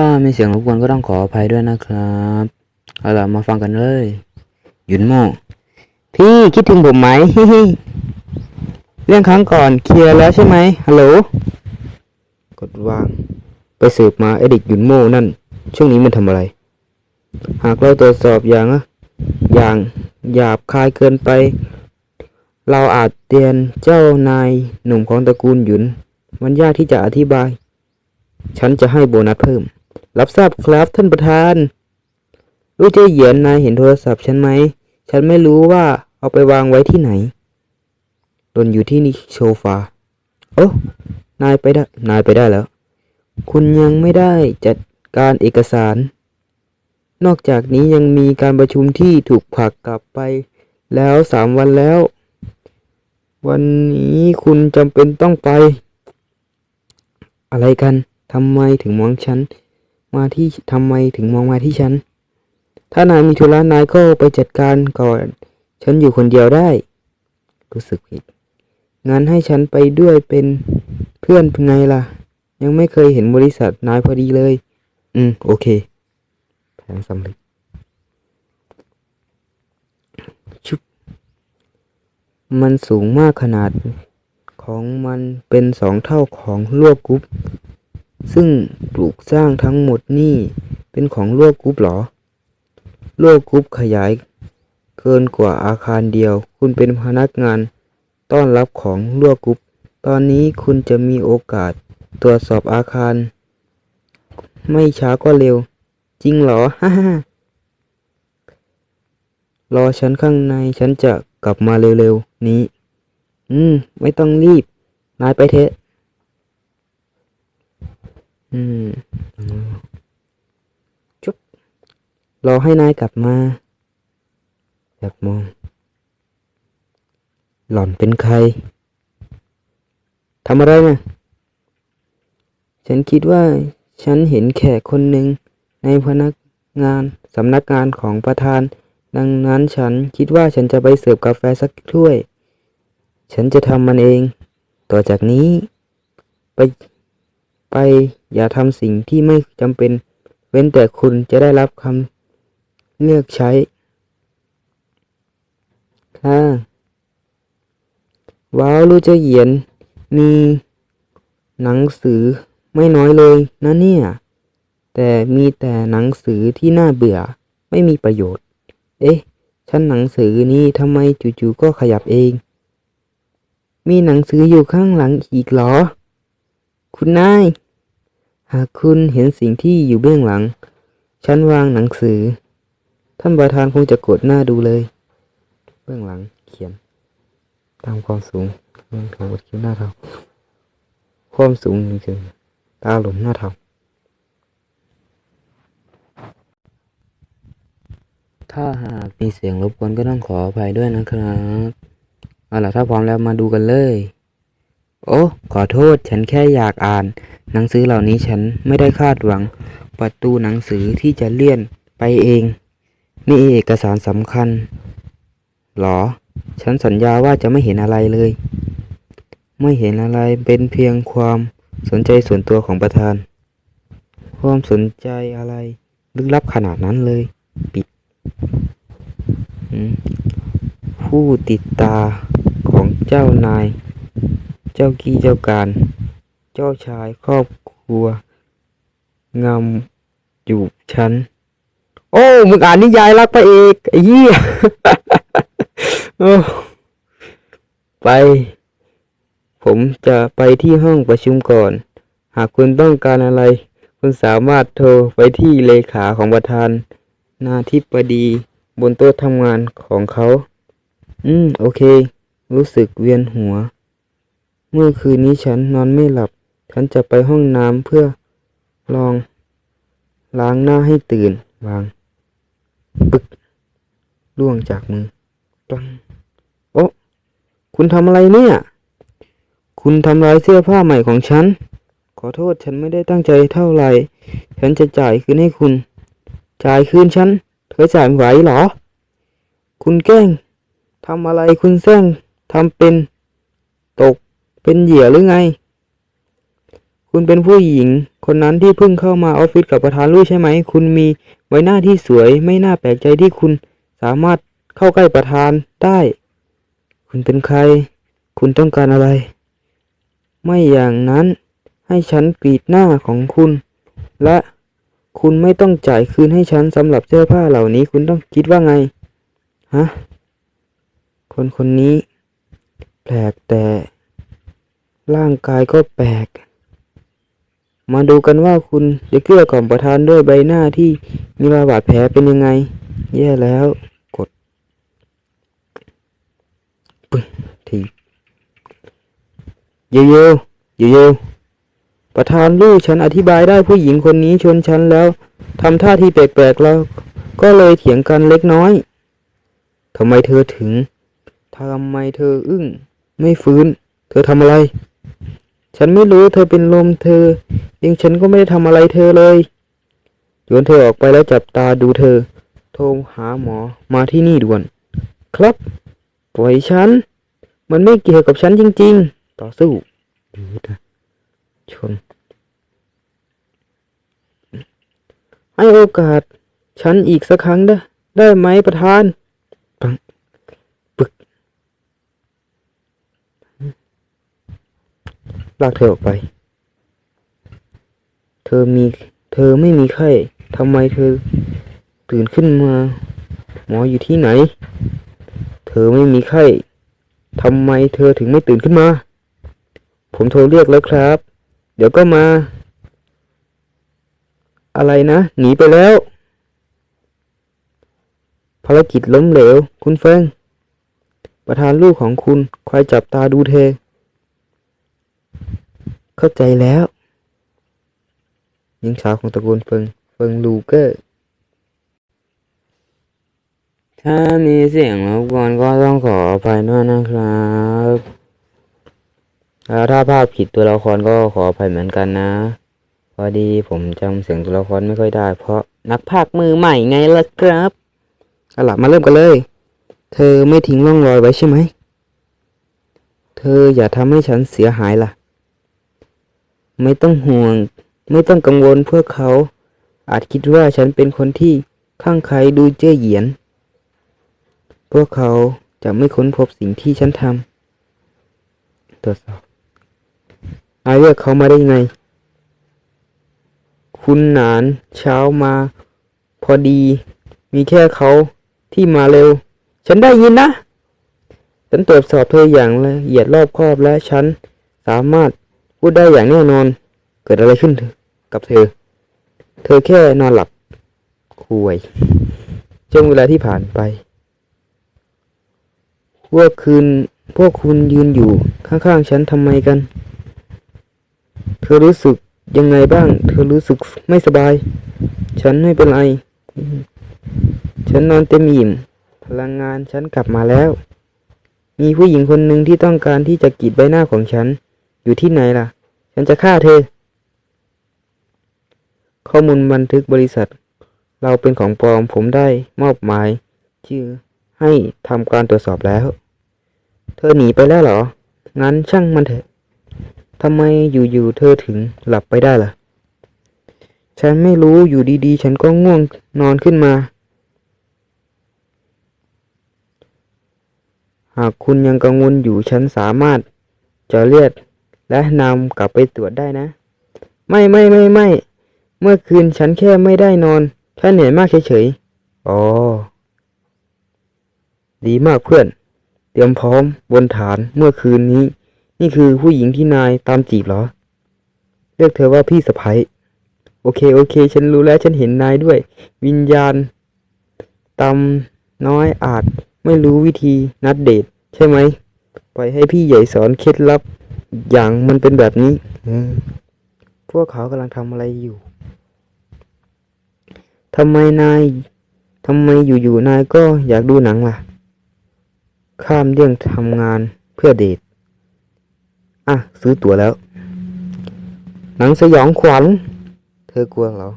ถ้ามีเสียงรบกวนก็ต้องขออภัยด้วยนะครับเอาล่ะมาฟังกันเลยหยุนโมพี่คิดถึงผมไหมเรื่องครั้งก่อนเคลียร์แล้วใช่ไหมฮัลโหลกดวาง ไปสืบมาไอเด็กหยุนโม่นั่น ช่วงนี้มันทำอะไร หากเราตรวจสอบอย่างอะอย่างหยาบคายเกินไป เราอาจเตือนเจ้านายหนุ่มของตระกูลหยุน มันยากที่จะอธิบาย ฉันจะให้โบนัสเพิ่ม รับทราบครับท่านประธานรู้เจเหยียนนายเห็นโทรศัพท์ฉันไหม ฉันไม่รู้ว่าเอาไปวางไว้ที่ไหนตนอยู่ที่นี่โซฟา โอ้ นายไปได้ นายไปได้แล้ว คุณยังไม่ได้จัดการเอกสาร นอกจากนี้ยังมีการประชุมที่ถูกผลักกลับไปแล้วสามวันแล้ว วันนี้คุณจำเป็นต้องไป อะไรกัน ทำไมถึงมองฉัน มาที่ทำไมถึงมองมาที่ฉัน ถ้านายมีธุระนายก็ไปจัดการก่อน ฉันอยู่คนเดียวได้ รู้สึกผิด งั้นให้ฉันไปด้วยเป็นเพื่อนไงล่ะ ยังไม่เคยเห็นบริษัทนายพอดีเลย อืม โอเค แผนสำเร็จชุบ มันสูงมากขนาดของมันเป็นสองเท่าของลวกกรุ๊ป ซึ่งปลูกสร้างทั้งหมดนี่เป็นของลวกกรุ๊ปเหรอลวกกรุ๊ปขยายเกินกว่าอาคารเดียว คุณเป็นพนักงานต้อนรับของลวกกรุ๊ป ตอนนี้คุณจะมีโอกาสตรวจสอบอาคาร ไม่ช้าก็เร็ว จริงเหรอ ฮ่าฮ่ารอฉันข้างในฉันจะกลับมาเร็วๆ นี้ อืม ไม่ต้องรีบ นายไปเถอะ อืมจุ๊บรอให้นายกลับมาอยากมอง หล่อนเป็นใครทำอะไรนะฉันคิดว่าฉันเห็นแขกคนหนึ่งในพนักงานสำนักงานของประธาน ดังนั้นฉันคิดว่าฉันจะไปเสิร์ฟกาแฟสักถ้วย ฉันจะทำมันเอง ต่อจากนี้ ไป ไปอย่าทำสิ่งที่ไม่จำเป็น เว้นแต่คุณจะได้รับคำเลือกใช้ ค่ะว้าวรู้จะเหยียน มีหนังสือไม่น้อยเลยนะเนี่ย แต่มีแต่หนังสือที่น่าเบื่อ ไม่มีประโยชน์ เอ๊ะฉันหนังสือนี้ทำไมจู่ๆก็ขยับเอง มีหนังสืออยู่ข้างหลังอีกเหรอ คุณนาย หากคุณเห็นสิ่งที่อยู่เบื้องหลัง ฉันวางหนังสือ ท่านประธานคงจะกดหน้าดูเลย เบื้องหลังเขียน ตามความสูงของบทคิ้วหน้าเทาความสูงจริงๆตาหลุมหน้าเทาถ้าหากมีเสียงรบกวนก็ต้องขออภัยด้วยนะครับ เอาล่ะถ้าพร้อมแล้วมาดูกันเลย โอ้ ขอโทษ ฉันแค่อยากอ่าน หนังสือเหล่านี้ฉันไม่ได้คาดหวัง ประตูหนังสือที่จะเลื่อนไปเอง นี่เอกสารสำคัญ หรอ ฉันสัญญาว่าจะไม่เห็นอะไรเลย ไม่เห็นอะไรเป็นเพียงความสนใจส่วนตัวของประธาน ความสนใจอะไร ลึกลับขนาดนั้นเลย ปิด ผู้ติดตาของเจ้านาย เจ้ากี้เจ้าการ เจ้าชายครอบครัวงามอยู่ฉันโอ้มึงอ่านนิยายรักพระเอกไอ้เหี้ยไป ผมจะไปที่ห้องประชุมก่อน หากคุณต้องการอะไร คุณสามารถโทรไปที่เลขาของประธานนาธิบดีบนโต๊ะทำงานของเขา อืม โอเค รู้สึกเวียนหัว เมื่อคืนนี้ฉันนอนไม่หลับ ฉันจะไปห้องน้ำเพื่อลอง ล้างหน้าให้ตื่นวางปึกล่วงจากมือปังโอ้คุณทำอะไรเนี่ย คุณทำลายเสื้อผ้าใหม่ของฉัน ขอโทษฉันไม่ได้ตั้งใจเท่าไหร่ ฉันจะจ่ายคืนให้คุณ จ่ายคืนฉัน เธอจ่ายไหวเหรอ คุณแกล้งทำอะไรคุณแซงทำเป็น ตก เป็นเหยื่อหรือไง คุณเป็นผู้หญิง คนนั้นที่เพิ่งเข้ามาออฟฟิศกับประธานลู่ใช่ไหม คุณมีใบหน้าที่สวย ไม่น่าแปลกใจที่คุณสามารถเข้าใกล้ประธานได้ คุณเป็นใคร คุณต้องการอะไร ไม่อย่างนั้น ให้ฉันกรีดหน้าของคุณ และคุณไม่ต้องจ่ายคืนให้ฉันสำหรับเสื้อผ้าเหล่านี้ คุณต้องคิดว่าไง ฮะ คนคนนี้ แปลกแต่ ร่างกายก็แปลก มาดูกันว่าคุณจะเกลี้ยกล่อมประธานด้วยใบหน้าที่มีรอยบาดแผลเป็นยังไง แย่แล้ว กด ปึ้งทีเยเยวเยเยวประธานลูกฉันอธิบายได้ผู้หญิงคนนี้ชนฉันแล้วทำท่าที่แปลกๆแล้ว ก็เลยเถียงกันเล็กน้อยทำไมเธอถึงทำไมเธออึ้ง ไม่ฟื้น เธอทำอะไร ฉันไม่รู้เธอเป็นลมเธอเองฉันก็ไม่ได้ทำอะไรเธอเลยโยนเธอออกไปแล้วจับตาดูเธอ โทรหาหมอมาที่นี่ด่วน ครับ ปล่อยฉัน มันไม่เกี่ยวกับฉันจริง ๆ ต่อสู้ดีนะชนให้โอกาสฉันอีกสักครั้งได้ได้ไหมประธานปังปึก ลากเธอออกไป เธอมี เธอไม่มีไข้ทำไมเธอตื่นขึ้นมา หมออยู่ที่ไหน เธอไม่มีไข้ทำไมเธอถึงไม่ตื่นขึ้นมา ผมโทรเรียกแล้วครับ เดี๋ยวก็มา อะไรนะ หนีไปแล้ว ภารกิจล้มเหลว คุณเฟิงประธานลูกของคุณคอยจับตาดูเธอ เข้าใจแล้วหญิงสาวของตระกูลเฟิงเฟิงลูเกอร์ ถ้ามีเสียงรบกวนก็ต้องขออภัยด้วยนะครับแล้วถ้าภาพผิดตัวละครก็ขออภัยเหมือนกันนะ พอดีผมจำเสียงตัวละครไม่ค่อยได้ เพราะนักพากย์มือใหม่ไงล่ะครับเอาล่ะมาเริ่มกันเลย เธอไม่ทิ้งร่องรอยไว้ใช่ไหม เธออย่าทำให้ฉันเสียหายล่ะ ไม่ต้องห่วง ไม่ต้องกังวลเพวกเขา อาจคิดว่าฉันเป็นคนที่ข้างใครดูเจ้อเหยียน พวกเขาจะไม่ค้นพบสิ่งที่ฉันทำตรวจสอบนาเรียกเขามาได้ไง คุณหนานเช้ามา พอดี มีแค่เขาที่มาเร็ว ฉันได้ยินนะ ฉันตรวจสอบเธออย่างละเอียดรอบคอบและฉันสามารถ พูดได้อย่างแน่นอน เกิดอะไรขึ้นกับเธอ เธอแค่นอนหลับคุยช่วงเวลาที่ผ่านไปพวกคืนพวกคุณยืนอยู่ข้างๆฉันทำไมกัน เธอรู้สึกยังไงบ้าง เธอรู้สึกไม่สบาย ฉันไม่เป็นไร ฉันนอนเต็มอิ่ม พลังงานฉันกลับมาแล้ว มีผู้หญิงคนหนึ่งที่ต้องการที่จะกีดใบหน้าของฉัน อยู่ที่ไหนล่ะ ฉันจะฆ่าเธอ ข้อมูลบันทึกบริษัท เราเป็นของปลอมผมได้มอบหมาย ชื่อให้ทำการตรวจสอบแล้ว เธอหนีไปแล้วเหรอ งั้นช่างมันเถอะทำไมอยู่ๆเธอถึงหลับไปได้ล่ะ ฉันไม่รู้อยู่ดีๆ ฉันก็ง่วงนอนขึ้นมา หากคุณยังกังวลอยู่ฉันสามารถจะเลือด และนำกลับไปตรวจได้นะ ไม่ไม่ไม่ไม่ เมื่อคืนฉันแค่ไม่ได้นอนแค่เหนื่อยมากเฉยๆ อ๋อ ดีมากเพื่อน เตรียมพร้อมบนฐานเมื่อคืนนี้ นี่คือผู้หญิงที่นายตามจีบเหรอ เรียกเธอว่าพี่สะพ้ยโอเคโอเค ฉันรู้แล้วฉันเห็นนายด้วย วิญญาณตำน้อยอาจไม่รู้วิธีนัดเดทใช่ไหมปล่อยให้พี่ใหญ่สอนเคล็ดลับ อย่างมันเป็นแบบนี้อืมพวกเขากำลังทำอะไรอยู่ทำไมนายทำไมอยู่ๆนายก็อยากดูหนังล่ะ ข้ามเรื่องทำงานเพื่อเดทอะ ซื้อตั๋วแล้ว หนังสยองขวัญ เธอกลัวเหรอ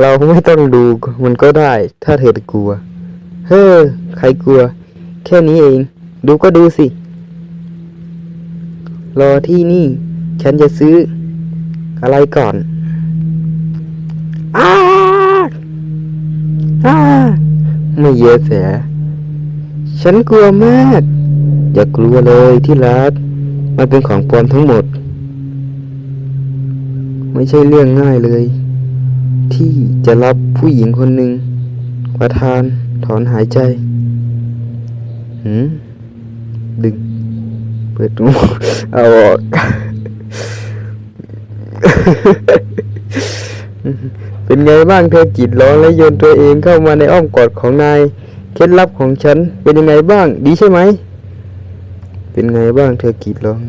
เราไม่ต้องดูมันก็ได้ ถ้าเธอกลัว เฮ้อ ใครกลัว แค่นี้เอง ดูก็ดูสิ รอที่นี่ ฉันจะซื้อ อะไรก่อนอาอาไม่เยอะเสียฉันกลัวมาก อย่ากลัวเลยที่รัก มันเป็นของปลอมทั้งหมด ไม่ใช่เรื่องง่ายเลย ที่จะรับผู้หญิงคนหนึ่งประทานถอนหายใจ หืม ดึง เปิดดูเอาออกเป็นไงบ้างเธอกรีดร้องและโยนตัวเองเข้ามาในอ้อมกอดของนาย เคล็ดลับของฉัน เป็นยังไงบ้าง ดีใช่ไหม เป็นไงบ้างเธอกีดร้อง